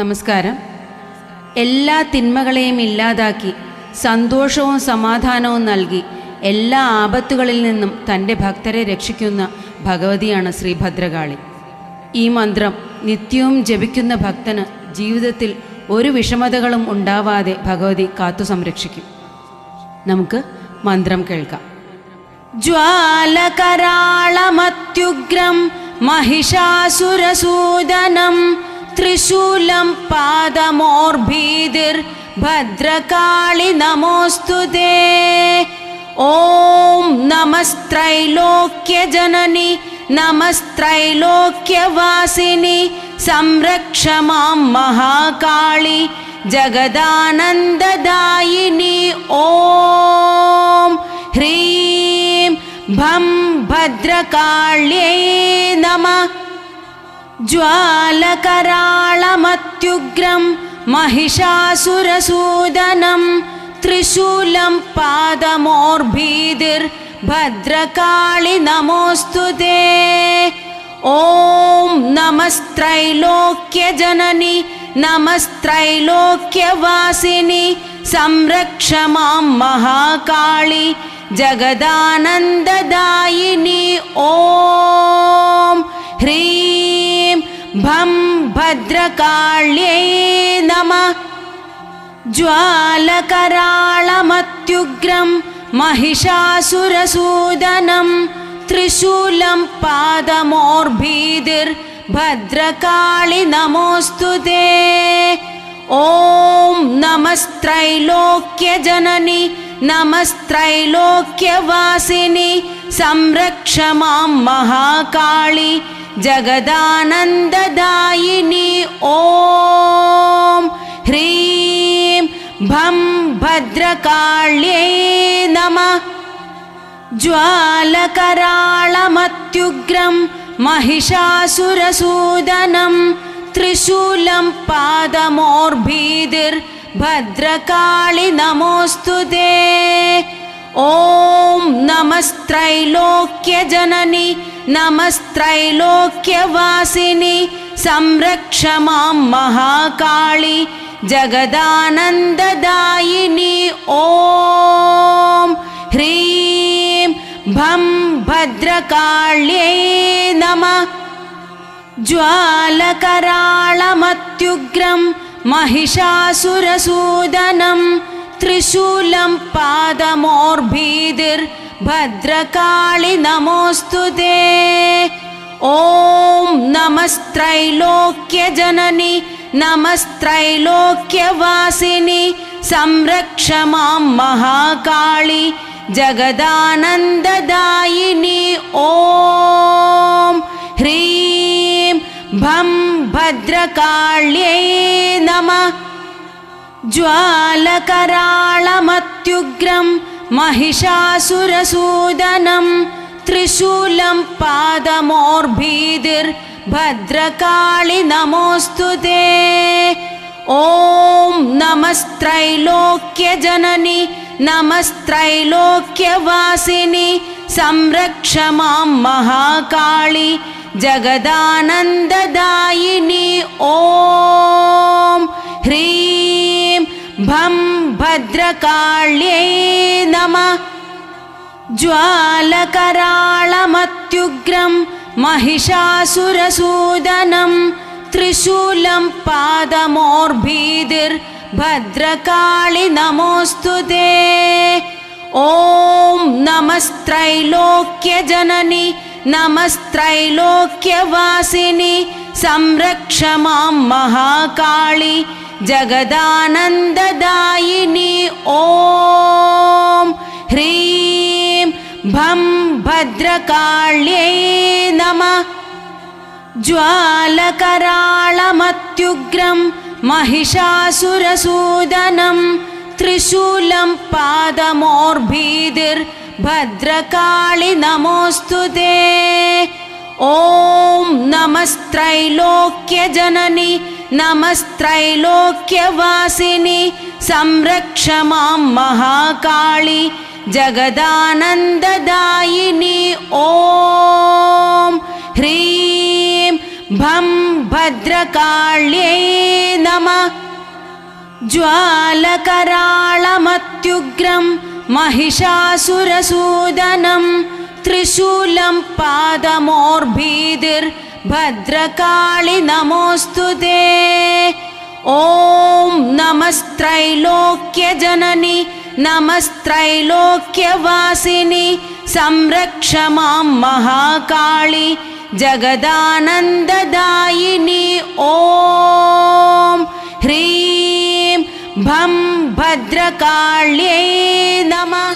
നമസ്കാരം എല്ലാ തിന്മകളെയും ഇല്ലാതാക്കി സന്തോഷവും സമാധാനവും നൽകി എല്ലാ ആപത്തുകളിൽ നിന്നും തൻ്റെ ഭക്തരെ രക്ഷിക്കുന്ന ഭഗവതിയാണ് ശ്രീ ഭദ്രകാളി ഈ മന്ത്രം നിത്യവും ജപിക്കുന്ന ഭക്തന് ജീവിതത്തിൽ ഒരു വിഷമതകളും ഉണ്ടാവാതെ ഭഗവതി കാത്തു സംരക്ഷിക്കും നമുക്ക് മന്ത്രം കേൾക്കാം ജ്വാലകരാളമത്യുഗ്രം महिषासुरसूदनं त्रिशूलं पादमोर्भीदिर् भद्रकाळि नमोऽस्तु ते। ॐ नमस्त्रैलोक्यजननि नमस्त्रैलोक्यवासिनि संरक्ष मां महाकाळि जगदानन्ददायिनि। ॐ ह्रीं भं भद्रकाಳ್यै नमः ज्वालकराळमत्युग्रं महिषासुरसूदनं त्रिशूलं पादमोर्भीदिर्भद्रकाळि नमोऽस्तु ते ॐ नमस्त्रैलोक्यजननि नमस्त्रैलोक्यवासिनि संरक्ष मां महाकाळि जगदानन्ददायिनि ॐ ह्रीं भं भद्रकाಳ್यै नमः। ज्वालकराळमत्युग्रं महिषासुरसूदनं त्रिशूलं पादमोर्भीदिर्भद्रकाळि नमोऽस्तु ते। ॐ नमस्त्रैलोक्यजननि नमस्त्रैलोक्यवासिनि संरक्ष मां महाकाळि जगदानन्ददायिनि ॐ ह्रीं भं भद्रकाಳ್यै नमः। ज्वालकराळमत्युग्रं महिषासुरसूदनं त्रिशूलं पादमोर्भीदिर्भद्रकाळि नमोऽस्तु ते। ॐ नमस्त्रैलोक्यजननि नमस्त्रैलोक्यवासिनि संरक्ष मां महाकाळि जगदानन्ददायिनि ॐ ह्रीं भं भद्रकाಳ್यै नमः। ज्वालकराळमत्युग्रं महिषासुरसूदनं त्रिशूलं पादमोर्भीदिर्भद्रकाळि नमोऽस्तु ते। ॐ नमस्त्रैलोक्यजननि नमस्त्रैलोक्यवासिनि संरक्ष मां महाकाळि जगदानन्ददायिनि। ॐ ह्रीं भं भद्रकाಳ್यै नमः। ज्वालकराळमत्युग्रं महिषासुरसूदनं त्रिशूलं पादमोर्भीदिर्भद्रकाळि नमोऽस्तु ते। ॐ नमस्त्रैलोक्यजननि नमस्त्रैलोक्यवासिनि संरक्ष मां महाकाळि जगदानन्ददायिनि। ॐ भद्रकाಳ್यै नमः। ज्वालकराळमत्युग्रं महिषासुरसूदनं त्रिशूलं पादमोर्भीदिर्भद्रकाळि नमोऽस्तु ते। ॐ नमस्त्रैलोक्यजननि नमस्त्रैलोक्यवासिनि संरक्ष मां महाकाळि जगदानन्ददायिनि ॐ ह्रीं भं भद्रकाಳ್यै नमः। ज्वालकराळमत्युग्रं महिषासुरसूदनं त्रिशूलं पादमोर्भीदिर्भद्रकाळि नमोऽस्तु ते। ॐ नमस्त्रैलोक्यजननि नमस्त्रैलोक्यवासिनि संरक्ष मां महाकाळि जगदानन्ददायिनि ॐ ह्रीं भं भद्रकाल्यै नमः। ज्वालकराळमत्युग्रं महिषासुरसूदनं त्रिशूलं पादमोर्भीतिर्भद्रकाळि नमोऽस्तु ते। ॐ नमस्त्रैलोक्यजननि नमस्त्रैलोक्यवासिनि संरक्ष मां महाकाळि जगदानन्ददायिनि। ॐ ह्रीं भं भद्रकाಳ್यै नमः